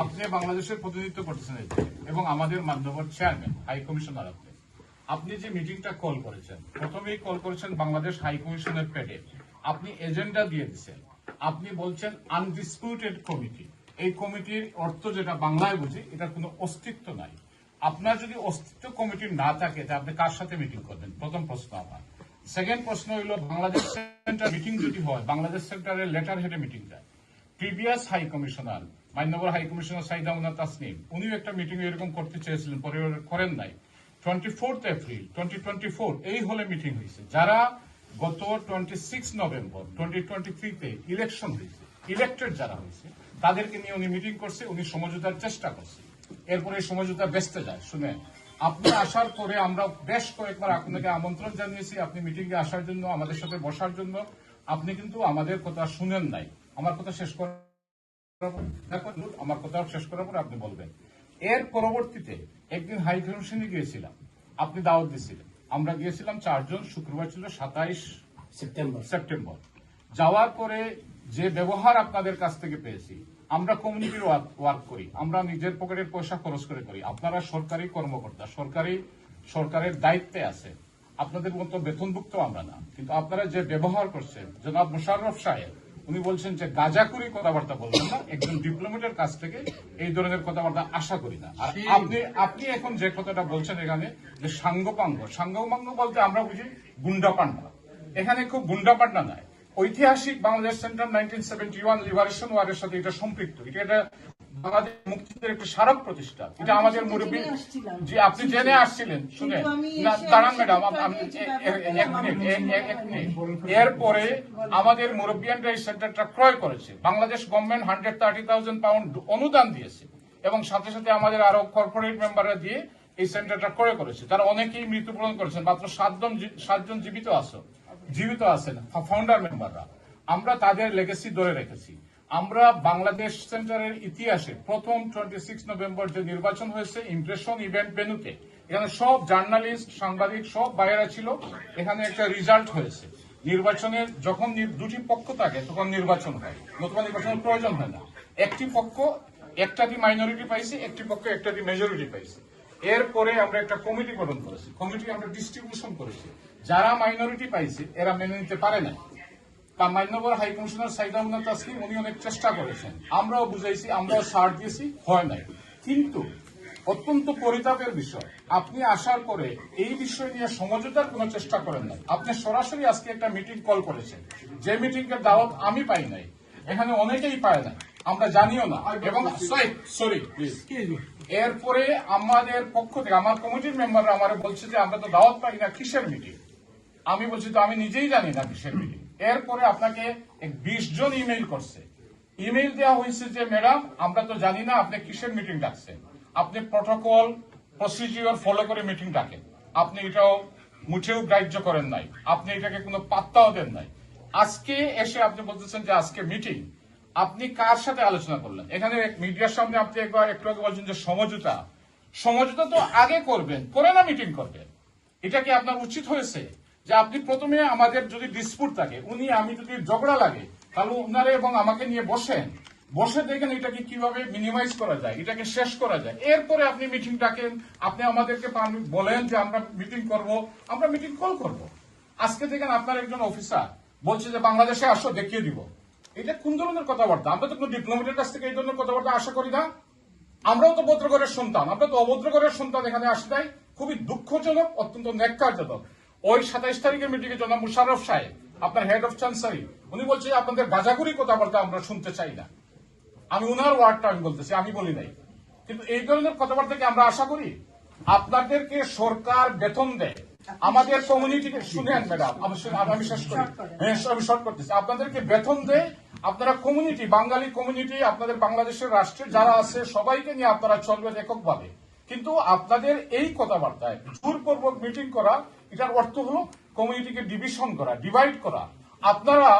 আপনি বাংলাদেশের প্রতিনিধিত্ব করতেছেন এই এবং আমাদের মান্যবর চেয়ারম্যান হাই কমিশনার আপনি। আপনি যে মিটিংটা কল করেছেন, প্রথমেই কল করেছেন বাংলাদেশ হাই কমিশনের পেডে আপনি এজেন্ডা দিয়ে দিচ্ছেন আপনি বলছেন আনডিসপিউটেড কমিটি এই কমিটির অর্থ যেটা বাংলায় বুঝি, এটার কোনো অস্তিত্ব নাই। আপনার যদি অস্তিত্ব কমিটি না থাকে, তা আপনি কার সাথে মিটিং করবেন? প্রথম প্রশ্ন আমার। সেকেন্ড প্রশ্ন হইল, বাংলাদেশ সেন্টার মিটিং যদি হয়, বাংলাদেশ সেন্টারের লেটার হেডে মিটিং যায়। প্রিভিয়াস হাই কমিশনার মান্যবর হাই কমিশনার সাইদা উনা তাসনিম, উনিও একটা মিটিং এরকম করতে চেয়েছিলেন, পরে করেন নাই। Twenty fourth April twenty twenty four এই হলে মিটিং হয়েছে। যারা গত twenty six November twenty twenty থ্রিতে ইলেকশন হয়েছে ইলেক্টেড যারা হয়েছে, তাদেরকে নিয়ে উনি মিটিং করছে, উনি সমঝোতার চেষ্টা করছে। এরপরে সমঝোতা বেসতে যায়। শুনেন আপনি আসার পরে আমরা বেশ কয়েকবার আপনাকে আমন্ত্রণ জানিয়েছি, আপনি মিটিং এ আসার জন্য, আমাদের সাথে বসার জন্য। আপনি কিন্তু আমাদের কথা শুনেন নাই। আমার কথা শেষ করার আমার কথা শেষ করার পর আপনি বলবেন। এর পরবর্তীতে একদিন হাই কমিশনে গিয়েছিলাম আপনি দাওয়াত দিয়েছিলেন। আমরা গিয়েছিলাম চারজন শুক্রবার ছিল সাতাইশ সেপ্টেম্বর। সেপ্টেম্বর। যাওয়ার পরে যে ব্যবহার আপনাদের কাছ থেকে পেয়েছি আমরা কমিউনিটির ওয়ার্ক করি আমরা নিজের পকেটের পয়সা খরচ করে করি। আপনারা সরকারি কর্মকর্তা সরকারি সরকারের দায়িত্বে আছে। আপনাদের মতো বেতনভুক্ত আমরা না। কিন্তু আপনারা যে ব্যবহার করছেন জনাব মুশাররফ সাহেব উনি বলছেন যে গাজাকুরি কথাবার্তা বলবেন না একজন ডিপ্লোমেটের কাছ থেকে এই ধরনের কথাবার্তা আশা করি না। আর আপনি আপনি এখন যে কথাটা বলছেন এখানে যে সাঙ্গপাঙ্গ সাঙ্গপাঙ্গ বলতে আমরা বুঝি গুন্ডা পান্ডা এখানে খুব গুন্ডা পান্ডা নয়। ঐতিহাসিক Bangladesh centre nineteen seventy one liberation ওয়ারের সাথে এটা সম্পৃক্ত। এটা একটা বাংলাদেশ একটি স্মারক প্রতিষ্ঠা। এটা আমাদের মুরব্বী যে আপনি জেনে আসছিলেন শুনে দাঁড়ান ম্যাডাম এরপরে আমাদের মুরব্বিয়ানরা এই সেন্টারটা ক্রয় করেছে। Bangladesh government hundred thirty thousand pound অনুদান দিয়েছে এবং সাথে সাথে আমাদের আরও কর্পোরেট মেম্বাররা দিয়ে এই সেন্টারটা ক্রয় করেছে। তারা অনেকেই মৃত্যুবরণ করেছেন মাত্র সাতজন সাতজন জীবিত আছে জীবিত আছেন ফাউন্ডার মেম্বাররা আমরা তাদের লেগেসি ধরে রেখেছি। আমরা বাংলাদেশ সেন্টারের ইতিহাসে প্রথম টোয়েন্টি সিক্স নভেম্বর যে নির্বাচন হয়েছে ইমপ্রেশন ইভেন্ট ভেনুতে এখানে সব জার্নালিস্ট সাংবাদিক, সব বাইরা ছিল। এখানে একটা রেজাল্ট হয়েছে। নির্বাচনের যখন দুটি পক্ষ থাকে, তখন নির্বাচন হয়। নতুবা নির্বাচনের প্রয়োজন হয় না। একটি পক্ষ একটাটি মাইনরিটি পাইছে, একটি পক্ষ একটাটি মেজরিটি পাইছে। এরপরে আমরা একটা কমিটি গঠন করেছি। কমিটি আমরা ডিস্ট্রিবিউশন করেছি। যারা মাইনরিটি পাইছে, এরা মেনে নিতে পারে না তা মান্যবর হাই কমিশনার সাইদ আহমদ তাসলিম উনি অনেক চেষ্টা করেছেন। আমরাও বুঝাইছি আমরাও ছাড় দিয়েছি হয় নাই। কিন্তু অত্যন্ত পরিতাপের বিষয় আপনি আসার পরে এই বিষয় নিয়ে সমঝোতার কোনো চেষ্টা করেন নাই। আপনি সরাসরি আজকে একটা মিটিং কল করেছেন। যে মিটিং এর দাওয়াত আমি পাই নাই এখানে অনেকেই পায় না আমরা জানিও না। এবং সরি প্লিজ এরপরে আমাদের পক্ষ থেকে আমার কমিটির মেম্বাররা আমার বলছে যে আমরা তো দাওয়াত পাই না কিসের মিটিং আমি বলছি তো আমি নিজেই জানি না কিসের মিটিং এরপরে আপনাকে বিশ জন ইমেইল করছে। ইমেইল দেওয়া হয়েছে যে, ম্যাডাম, আমরা তো জানি না আপনি কিসের মিটিং ডাকছেন। আপনি প্রটোকল প্রসিডিওর ফলো করে মিটিং ডাকেন। আপনি এটাও মুঠেও গ্রাহ্য করেন নাই। আপনি এটাকে কোনো পাত্তাও দেন নাই। আজকে এসে আপনি বলতেছেন যে, আজকে মিটিং। আপনি কার সাথে আলোচনা করলেন? এখানে মিডিয়ার সামনে আপনি একবার একটু আগে বলছেন যে, সমঝোতা। সমঝোতা তো আগে করবেন, করে না মিটিং করবেন। এটা কি আপনার উচিত হয়েছে? যে আপনি প্রথমে আমাদের যদি ডিসপুট থাকে, উনি, আমি যদি ঝগড়া লাগে, তাহলে উনারে এবং আমাকে নিয়ে বসেন। বসে দেখেন এটাকে কীভাবে মিনিমাইজ করা যায়, এটাকে শেষ করা যায়। এরপরে আপনি মিটিং ডাকেন, আপনি আমাদেরকে বলেন যে আমরা মিটিং করব, আমরা মিটিং কল করব। আজকে দেখেন আপনার একজন অফিসার বলছে যে, বাংলাদেশে আসো, দেখিয়ে দিব। এটা কোন ধরনের কথাবার্তা? আমরা তো কোনো ডিপ্লোমেটের কাছ থেকে এই ধরনের কথাবার্তা আশা করি না। আমরাও তো ভদ্রগরের সন্তান, আমরা তো অভদ্রগরের সন্তান এখানে আসে নাই। খুবই দুঃখজনক, অত্যন্ত ন্যাক্কারজনক। ওই সাতাইশ তারিখের মিটিংয়ে জনাব মুশারফ সাহেব আপনার হেড অফ চান্সারি উনি বলছে আপনাদের গাজাগুড়ি কথাবার্তা আমরা শুনতে চাই না। আমি উনার ওয়ার্ডটা আমি বলতেছি আমি বলি নাই। কিন্তু এই ধরনের কথাবার্তা কি আমরা আশা করি? আপনাদেরকে সরকার বেতন দেয়। আমাদের কমিউনিটিকে শুনেন ম্যাডাম আমি শেষ করি। হ্যাঁ আমি শর্ট করতেছি। আপনাদেরকে বেতন দেয়। আপনারা কমিউনিটি বাঙালি কমিউনিটি আপনাদের বাংলাদেশের রাষ্ট্রে যারা আছে সবাইকে নিয়ে আপনারা চলবেন এককভাবে। কিন্তু আপনাদের এই কথাবার্তায় জোরপূর্বক মিটিং করা, এটার অর্থ হলো কমিউনিটিকে ডিভিশন করা ডিভাইড করা। আপনারা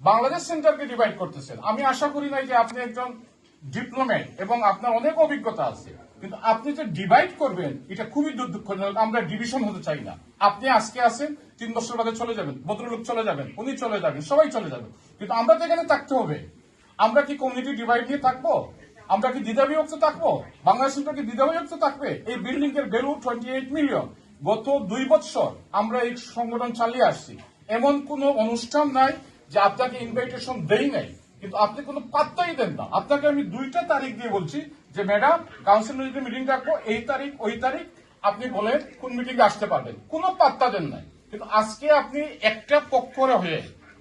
বাংলাদেশ সেন্টারকে ডিভাইড করতেছেন। আমি আশা করি নাই যে আপনি একজন ডিপ্লোমেট এবং আপনার অনেক অভিজ্ঞতা আছে। কিন্তু আপনি যে ডিভাইড করবেন, এটা খুবই দুঃখজনক আমরা ডিভিশন হতে চাই না। আপনি আজকে আছেন, তিন বছর বাদে চলে যাবেন, ভদ্রলোক চলে যাবেন, উনি চলে যাবেন, সবাই চলে যাবেন। কিন্তু আমরা তো এখানে থাকতে হবে। আমরা কি কমিউনিটি ডিভাইড নিয়ে থাকব? আমরা কি দ্বিধাবিভক্ত থাকব? বাংলাদেশ সেন্টার কি দ্বিধাবিভক্ত থাকবে? এই বিল্ডিং এর ভ্যালু টোয়েন্টি এইট মিলিয়ন গত দুই বছর আমরা এই সংগঠন চালিয়ে আসছি। এমন কোন অনুষ্ঠান নাই যে আপনাকে ইনভাইটেশন দেই নাই। কিন্তু আপনি কোনো পাত্তাই দেন না। আপনাকে আমি দুইটা তারিখ দিয়ে বলছি যে ম্যাডাম কাউন্সিল যদি মিটিং রাখব এই তারিখ, ওই তারিখ আপনি বলেন কোন মিটিং আসতে পারবেন। কোনো পাত্তা দেন নাই। কিন্তু আজকে আপনি একটা পক্ষরে হয়ে,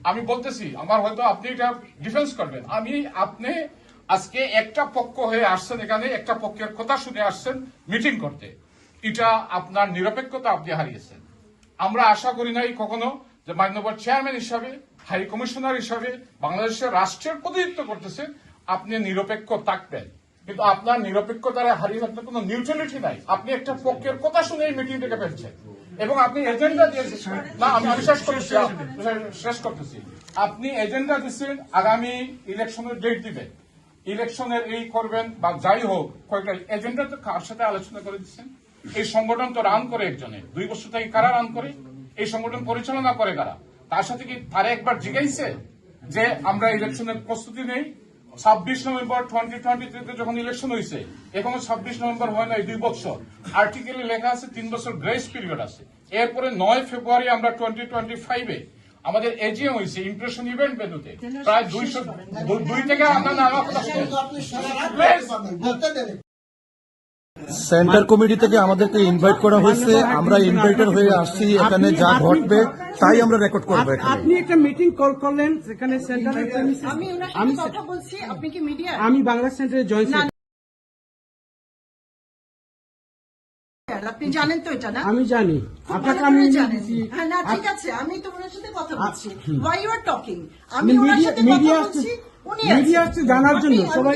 আমি বলতেছি, আমার হয়তো আপনি এটা ডিফেন্স করবেন। আমি, আপনি আজকে একটা পক্ষ হয়ে আসছেন এখানে, একটা পক্ষের কথা শুনে আসছেন মিটিং করতে। এটা আপনার নিরপেক্ষতা আপনি হারিয়েছেন। আমরা আশা করি নাই কখনো যে মান্যবর চেয়ারম্যান হিসাবে হাই কমিশনার হিসাবে বাংলাদেশের রাষ্ট্রের প্রতিনিধিত্ব করতেছেন আপনি নিরপেক্ষ থাকবেন। কিন্তু আপনার নিরপেক্ষতার হারিয়ে আপনার কোনো নিউট্রালিটি নাই। আপনি একটা পক্ষের কথা শুনে এই মিটিং থেকে ফেলছেন। এবং আপনি এজেন্ডা দিয়েছেন। না, আমি শেষ করতেছি শেষ করতেছি। আপনি এজেন্ডা দিচ্ছেন আগামী ইলেকশনের ডেট দিবেন। ইলেকশনের এই করবেন বা যাই হোক, কয়েকটা এজেন্ডা তো কার সাথে আলোচনা করে দিচ্ছেন? এই সংগঠন তো রান করে একজনে। দুই বছর থেকে কারা রান করে? এই সংগঠন পরিচালনা করে কারা? তার সাথে কি তারা একবার জিজ্ঞাইছে যে আমরা ইলেকশনের প্রস্তুতি নেই? ছাব্বিশ নভেম্বর টোয়েন্টি টোয়েন্টি থ্রিতে যখন ইলেকশন হয়েছে এখনও ছাব্বিশ নভেম্বর হয় নাই, দুই বছর। আর্টিকেলে লেখা আছে, তিন বছর গ্রেস পিরিয়ড আছে। এরপরে নয় ফেব্রুয়ারি আমরা টোয়েন্টি টোয়েন্টি ফাইভে আমাদের এজিএম হয়েছে ইমপ্রেশন ইভেন্ট ভেন্যুতে প্রায় দুইশো দুই থেকে আমরা নানা কথা সেন্টার কমিটি থেকে আমাদেরকে ইনভাইট করা হয়েছে। আমরা ইনভাইটার হয়ে আসছি। এখানে যা ঘটবে তাই আমরা রেকর্ড করব আপনি একটা মিটিং কল করলেন সেখানে সেন্টারের আমি ওনার আমি সাথে কথা বলছি আপনি কি মিডিয়া আমি বাংলা সেন্টারে জয়েন আপনি জানেন তো এটা না? আমি জানি। আপনাকে আমি জানেন। হ্যাঁ না ঠিক আছে আমি তো ওনার সাথে কথা বলছি। ওয়াই ইউ আর টকিং আমি ওনার সাথে কথা বলছি মিডিয়া আসছে জানার জন্য। সবাই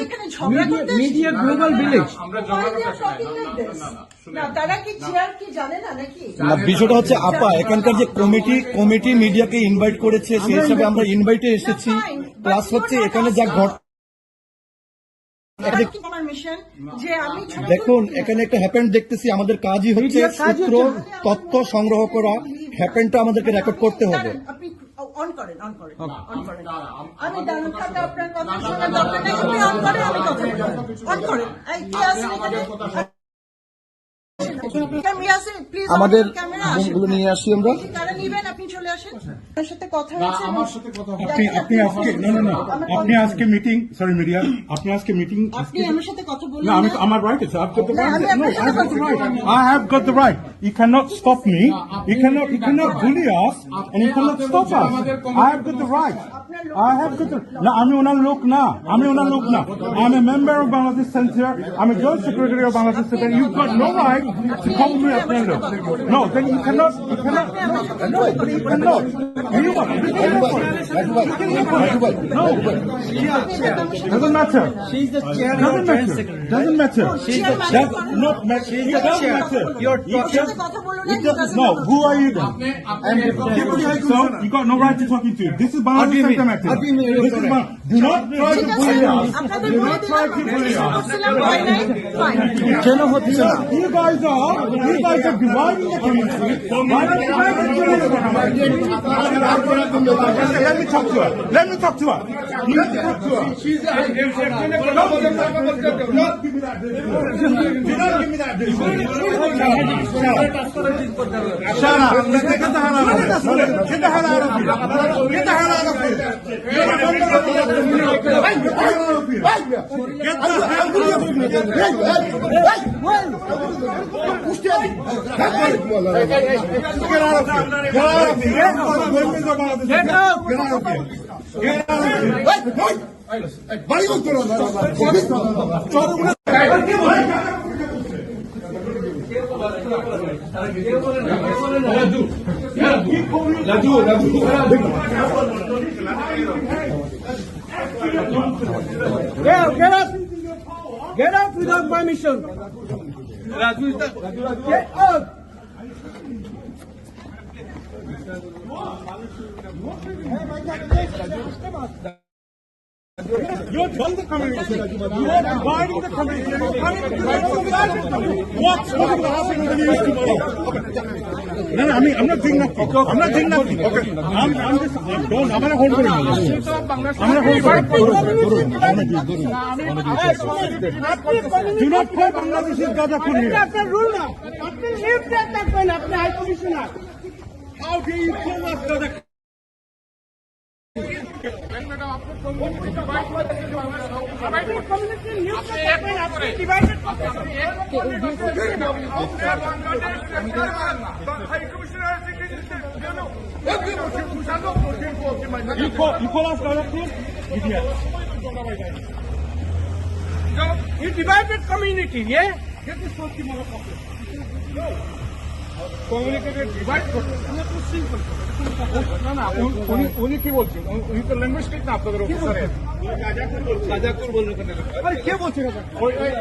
মিডিয়া। গ্লোবাল ভিলেজ বিষয়টা হচ্ছে আপা এখানকার যে কমিটি কমিটি মিডিয়াকে ইনভাইট করেছে সেই হিসাবে আমরা ইনভাইটে এসেছি। প্লাস হচ্ছে এখানে যা us. ঘট দেখুন এখানে একটা হ্যাপেন্ড দেখতেছি আমাদের কাজই হচ্ছে সূত্র তথ্য সংগ্রহ করা হ্যাপেন্ডটা আমাদেরকে রেকর্ড করতে হবে। দাঁড়ান, আপনি অন করেন অন করেন অন করেন। না, না, আম- আমি আমাদের না, না, না, না, না, আমি না, না, না, না, নিয়ে আসি আমরা। আপনি চলে আসেন আপনার সাথে কথা না, হয়েছে আমার সাথে কথা হবে। আপনি আপনি আজকে না না না আপনি আজকে মিটিং সরি মিডিয়া আপনি আজকে মিটিং আমার সাথে না আমি আমার রাইট আছে না, আমি the right you cannot stop me. you cannot you cannot bully us and you cannot stop us. I have got the right I have got the না আমি ওনার লোক না। আমি ওনার লোক না। I'm a member of Bangladesh Center I'm a joint secretary of Bangladesh Center you've got no right to come no. No, then you cannot, you cannot, no, no you cannot. You want, you No, doesn't matter. She's the chair. Doesn't matter. Doesn't matter. She's the. Not matter. It doesn't matter. No, who are you then? So you got no right to talk to. This is Bangladesh sentiment. This is Bangladesh. Do not try to bully us. Do not try to bully us. You guys are Let me talk to her. Let me talk to her. Let me talk to her. Business. Do not give me that. Do not give me that up. Get the hell out of here. Get the hell out of here. Get the hell out of here. You're a member of the community. Get the hell out of here. Get the hell out of here. Get out of here. Get out of here. Get out of here. Get out of here. Get out of here. Get out of here. বাড়ি করতে Get Get Yeah, get up. Get up without permission. Get up. Hey, ben geldim. You're from the community. You are dividing the community. You are trying to the community. What's going to happen in the news tomorrow? No, no, I mean, I'm not doing nothing. I'm not doing nothing. Okay. I'm, I'm just, I'm, don't, I'm gonna hold for a minute. I'm gonna hold for a. Do not call Bangladesh's Gazakhur here. আপনার rule না আপনি lift থাকবেন আপনি high commissioner How do you call us Gazakhur? Community lift থাকবেন আপনি divided You call, you call us Gazakhur? Idiot. You divided community, yeah? Communicated divide করতে না না উনি- উনি কি বলছেন? উনি- তো ল্যাঙ্গুয়েজ না আপনাদের আরে কে বলছে এটা? ওই- ওই-